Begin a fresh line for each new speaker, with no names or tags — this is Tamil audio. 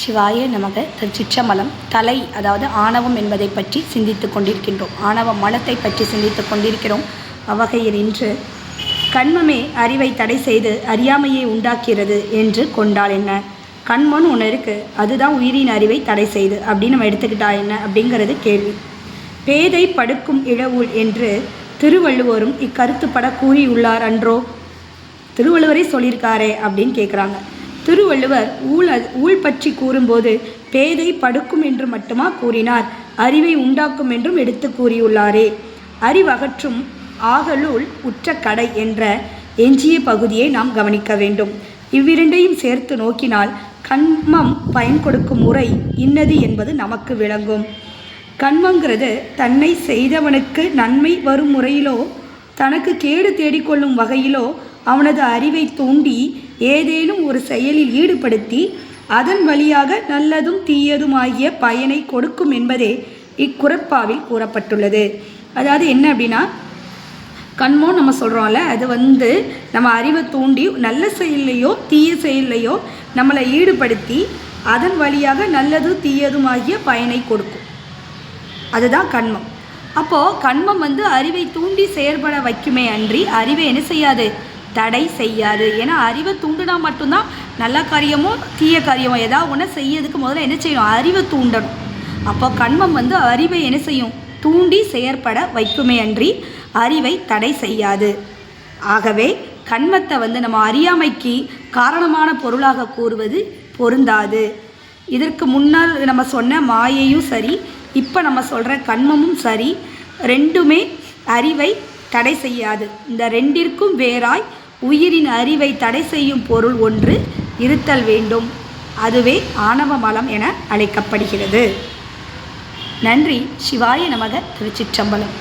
சிவாய நமக. திருச்சிற்றம்பலம் தலை அதாவது ஆணவம் என்பதை பற்றி சிந்தித்து கொண்டிருக்கின்றோம். ஆணவ மலத்தை பற்றி சிந்தித்து கொண்டிருக்கிறோம். அவ்வகையில் இன்று கண்மமே அறிவை தடை செய்து அறியாமையை உண்டாக்கிறது என்று கொண்டால் என்ன? கண்மன் ஒன்று இருக்குது அதுதான் உயிரின் அறிவை தடை செய்து. அப்படின்னு நம்ம எடுத்துக்கிட்டா என்ன? அப்படிங்கிறது கேள்வி. பேதை படுக்கும் இழவுள் என்று திருவள்ளுவரும் இக்கருத்துப்பட கூறியுள்ளார் அன்றோ? திருவள்ளுவரே சொல்லியிருக்காரே அப்படின்னு கேட்குறாங்க திருவள்ளுவர் ஊழ் ஊழ் பற்றி கூறும்போது பேதை படுக்கும் என்று மட்டுமா கூறினார்? அறிவை உண்டாக்கும் என்றும் எடுத்து கூறியுள்ளாரே. அறிவகற்றும் ஆகலூள் உற்ற கடை என்ற எஞ்சிய பகுதியை நாம் கவனிக்க வேண்டும். இவ்விரண்டையும் சேர்த்து நோக்கினால் கண்மம் பயன் கொடுக்கும் முறை இன்னது என்பது நமக்கு விளங்கும். கண்மங்கிறது தன்னை செய்தவனுக்கு நன்மை வரும் முறையிலோ தனக்கு கேடு தேடிக்கொள்ளும் வகையிலோ அவனது அறிவை தூண்டி ஏதேனும் ஒரு செயலில் ஈடுபடுத்தி அதன் வழியாக நல்லதும் தீயதும் ஆகிய பயனை கொடுக்கும் என்பதே இக்குறப்பாவில் கூறப்பட்டுள்ளது. அதாவது என்ன அப்படின்னா கண்மோ நம்ம சொல்கிறோம்ல அது வந்து நம்ம அறிவை தூண்டி நல்ல செயல்லையோ தீய செயல்லையோ நம்மளை ஈடுபடுத்தி அதன் வழியாக நல்லது தீயதும் ஆகிய பயனை கொடுக்கும். அதுதான் கண்மம். அப்போது கண்மம் வந்து அறிவை தூண்டி செயற்பட வைக்குமே அன்றி அறிவை என்ன செய்யாது? தடை செய்யாது. ஏன்னா அறிவை தூண்டினா மட்டும்தான் நல்ல காரியமோ தீய காரியமோ ஏதாவது ஒன்று செய்யறதுக்கு முதல்ல என்ன செய்யணும்? அறிவை தூண்டணும். அப்போ கண்மம் வந்து அறிவை என்ன செய்யும்? தூண்டி செயற்பட வைக்குமே அன்றி அறிவை தடை செய்யாது. ஆகவே கண்மத்தை வந்து நம்ம அறியாமைக்கு காரணமான பொருளாக கூறுவது பொருந்தாது. இதற்கு முன்னால் நம்ம சொன்ன மாயையும் சரி இப்போ நம்ம சொல்கிற கண்மமும் சரி ரெண்டுமே அறிவை தடை செய்யாது. இந்த ரெண்டிற்கும் வேறாய் உயிரின் அறிவை தடை செய்யும் பொருள் ஒன்று இருத்தல் வேண்டும். அதுவே ஆணவ மலம் என அழைக்கப்படுகிறது. நன்றி. சிவாய நமக திருச்சிற்றம்பலம்.